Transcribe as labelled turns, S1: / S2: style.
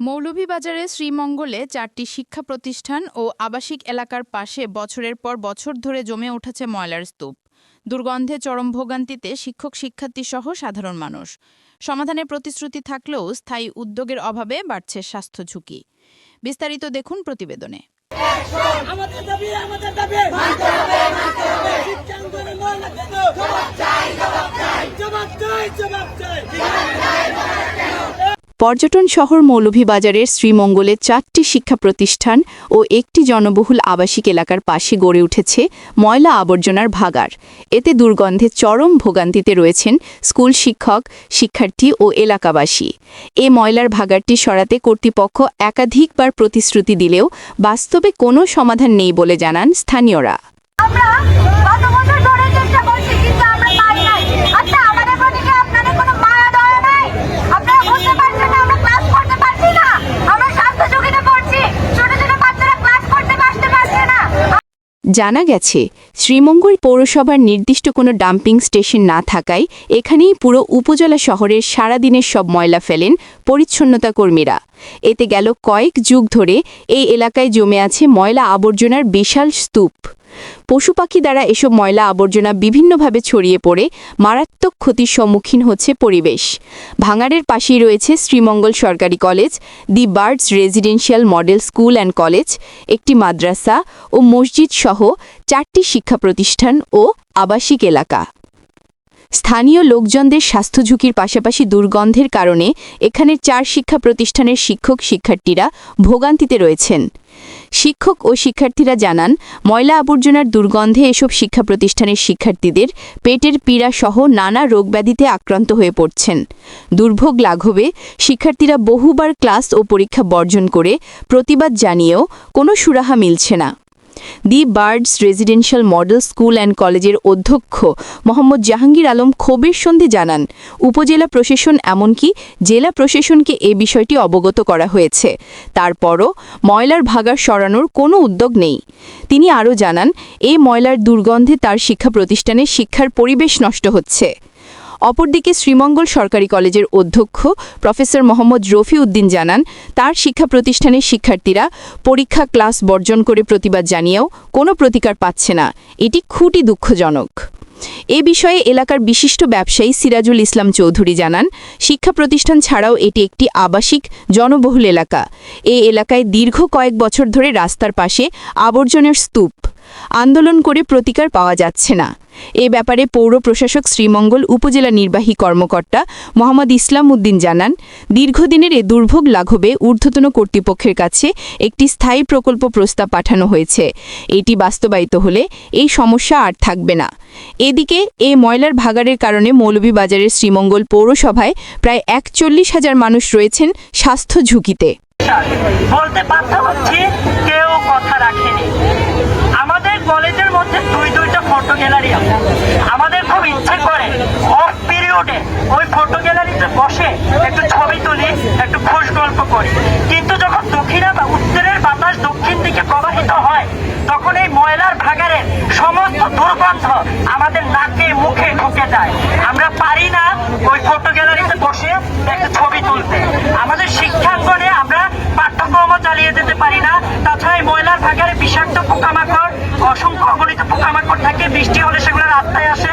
S1: মৌলভীবাজারে শ্রীমঙ্গলে চারটি শিক্ষা প্রতিষ্ঠান ও আবাসিক এলাকার পাশে বছরের পর বছর ধরে জমে উঠেছে ময়লার স্তূপ। দুর্গন্ধে চরম ভোগান্তিতে শিক্ষক শিক্ষার্থী সহ সাধারণ মানুষ। সমাধানের প্রতিশ্রুতি থাকলেও স্থায়ী উদ্যোগের অভাবে বাড়ছে স্বাস্থ্য ঝুঁকি। বিস্তারিত দেখুন প্রতিবেদনে।
S2: আমাদের দাবি আমাদের দাবি। মানতে হবে মানতে হবে
S1: পর্যটন শহর মৌলভীবাজারের শ্রীমঙ্গলে চারটি শিক্ষা প্রতিষ্ঠান ও একটি জনবহুল আবাসিক এলাকার পাশে গড়ে উঠেছে ময়লা আবর্জনার ভাগার এতে দুর্গন্ধে চরম ভোগান্তিতে রয়েছেন স্কুল শিক্ষক, শিক্ষার্থী ও এলাকাবাসী। এ ময়লার ভাগারটি সরাতে কর্তৃপক্ষ একাধিকবার প্রতিশ্রুতি দিলেও বাস্তবে কোনো সমাধান নেই বলে জানান স্থানীয়রা
S3: আমরা গত বছর ধরে চেষ্টা করছি কিন্তু আমরা পারি নাই আচ্ছা আমাদের প্রতি কি আপনাদের কোনো মায়া দয়া নাই আপনারা বুঝতে পারছেন না আমরা ক্লাস করতে পারছি না আমরা স্বাস্থ্য ঝুঁকিতে পড়ছি ছোট ছোট বাচ্চারা ক্লাস করতে আসতে পারছে না
S1: জানা গেছে, শ্রীমঙ্গল পৌরসভার নির্দিষ্ট কোনো ডাম্পিং স্টেশন না থাকায় এখানেই পুরো উপজেলা শহরের সারাদিনের সব ময়লা ফেলেন পরিচ্ছন্নতা কর্মীরা। এতে গেল কয়েক যুগ ধরে এই এলাকায় জমে আছে ময়লা আবর্জনার বিশাল স্তূপ। পশু পাখি দ্বারা এসব ময়লা আবর্জনা বিভিন্নভাবে ছড়িয়ে পড়ে, মারাত্মক ক্ষতির সম্মুখীন হচ্ছে পরিবেশ। ভাঙাড়ের পাশেই রয়েছে শ্রীমঙ্গল সরকারি college, the Birds residential model school and college, একটি মাদ্রাসা ও মসজিদ সহ চারটি শিক্ষা প্রতিষ্ঠান ও আবাসিক এলাকা। স্থানীয় লোকজনদের স্বাস্থ্য ঝুঁকির পাশাপাশি দুর্গন্ধের কারণে এখানের চার শিক্ষা প্রতিষ্ঠানের শিক্ষক শিক্ষার্থীরা ভোগান্তিতে রয়েছেন। শিক্ষক ও শিক্ষার্থীরা জানান, ময়লা আবর্জনার দুর্গন্ধে এসব শিক্ষা প্রতিষ্ঠানের শিক্ষার্থীদের পেটের পীড়া সহ নানা রোগব্যাধিতে আক্রান্ত হয়ে পড়ছেন। দুর্ভোগ লাঘবে শিক্ষার্থীরা বহুবার ক্লাস ও পরীক্ষা বর্জন করে প্রতিবাদ জানিয়েও কোনো সুরাহা মিলছে না। The Birds residential model school and কলেজের অধ্যক্ষ মোহাম্মদ জাহাঙ্গীর আলম ক্ষোভের সন্ধে জানান। উপজেলা প্রশাসন এমনকি জেলা প্রশাসনকে এ বিষয়টি অবগত করা হয়েছে। তারপরও ময়লার ভাগার সরানোর কোনো উদ্যোগ নেই। তিনি আরও জানান এই ময়লার দুর্গন্ধে তার শিক্ষা প্রতিষ্ঠানে শিক্ষার পরিবেশ নষ্ট হচ্ছে। অপরদিকে শ্রীমঙ্গল সরকারি কলেজের অধ্যক্ষ প্রফেসর মোহাম্মদ রফি উদ্দিন জানান, তার শিক্ষা প্রতিষ্ঠানের শিক্ষার্থীরা পরীক্ষা ক্লাস বর্জন করে প্রতিবাদ জানিয়েও কোনো প্রতিকার পাচ্ছে না। এটি খুঁটি দুঃখজনক। এ বিষয়ে এলাকার বিশিষ্ট ব্যবসায়ী সিরাজুল ইসলাম চৌধুরী জানান, শিক্ষা প্রতিষ্ঠান ছাড়াও এটি একটি আবাসিক, জনবহুল এলাকা। এই এলাকায় দীর্ঘ কয়েক বছর ধরে রাস্তার পাশে আবর্জনের স্তূপ। আন্দোলন করে প্রতিকার পাওয়া যাচ্ছে না। এ ব্যাপারে পৌর প্রশাসক শ্রীমঙ্গল উপজেলা নির্বাহী কর্মকর্তা মোহাম্মদ ইসলাম উদ্দিন জানান, দীর্ঘদিনের এ দুর্ভোগ লাঘবে ঊর্ধ্বতন কর্তৃপক্ষের কাছে একটি স্থায়ী প্রকল্প প্রস্তাব পাঠানো হয়েছে। এটি বাস্তবায়িত হলে এই সমস্যা আর থাকবে না। এদিকে এ ময়লার ভাগাড়ের কারণে মৌলভীবাজারের শ্রীমঙ্গল পৌরসভায় প্রায় একচল্লিশ হাজার মানুষ রয়েছেন স্বাস্থ্য ঝুঁকিতে।
S2: বলতে বাধ্য হচ্ছি আমাদের খুব ইচ্ছে করে। অফ পিরিয়ডে ওই ফটো গ্যালারিতে বসে একটু ছবি তুলি, একটু খোশ গল্প করি। কিন্তু যখন দক্ষিণা বা উত্তরের বাতাস দক্ষিণ দিকে প্রবাহিত হয়, তখন এই ময়লার ভাগারের সমস্ত দুর্গন্ধ আমাদের নাকে, মুখে ঢুকে যায়। আমরা পারি না ওই ফটো গ্যালারিতে বসে একটা ছবি তুলতে। আমাদের শিক্ষাঙ্গনে আমরা পাঠ্যক্রমও চালিয়ে যেতে পারি না। তাছাড়া এই ময়লার ভাগারে বিষাক্ত পোকামাকড় অসংখ্য অগণিত পোকামাকড় থাকে বৃষ্টি হলে সেগুলো রাস্তায় আসে।